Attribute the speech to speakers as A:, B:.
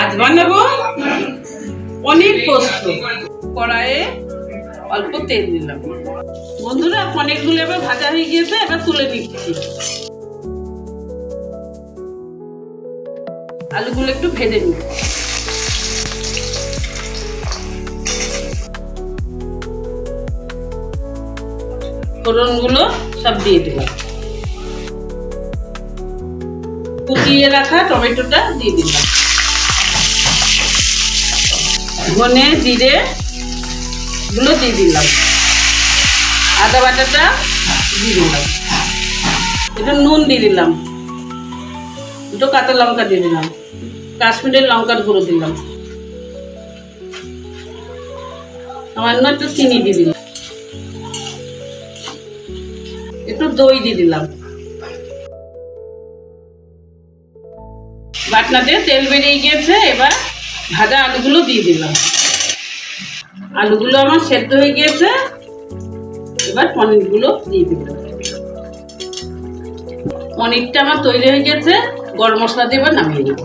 A: আজ বানাবো পনির পোস্ত। কড়াইয়ে অল্প তেল দিলাম। বন্ধুরা, পনিরগুলো এবার ভাজা হয়ে গিয়েছে, এবার তুলে নিচ্ছি। আলুগুলো একটু ভেজে নিই ফোড়নগুলো সব দিয়ে দিলাম। কুচিয়ে রাখা টমেটোটা দিয়ে দিলাম। ধনে জিরে গুলো দিয়ে দিলাম। আদা বাটাটা দিয়ে দিলাম। একটু নুন দিয়ে দিলাম। দুটো কাঁচা লঙ্কা দিয়ে দিলাম। কাশ্মীরের লঙ্কার গুঁড়ো দিলাম। সামান্য একটু চিনি দিয়ে দিলাম। একটু দই দিয়ে দিলাম। বাটনাতে তেল বেরিয়ে গিয়েছে এবার ভাজা আলুগুলো দিয়ে দিলাম। আলুগুলো আমার সেদ্ধ হয়ে গিয়েছে। এবার পনিরগুলো দিয়ে দিলাম। পনিরটা আমার তৈরি হয়ে গেছে। গরম মশলা দিয়ে এবার নামিয়ে নেব।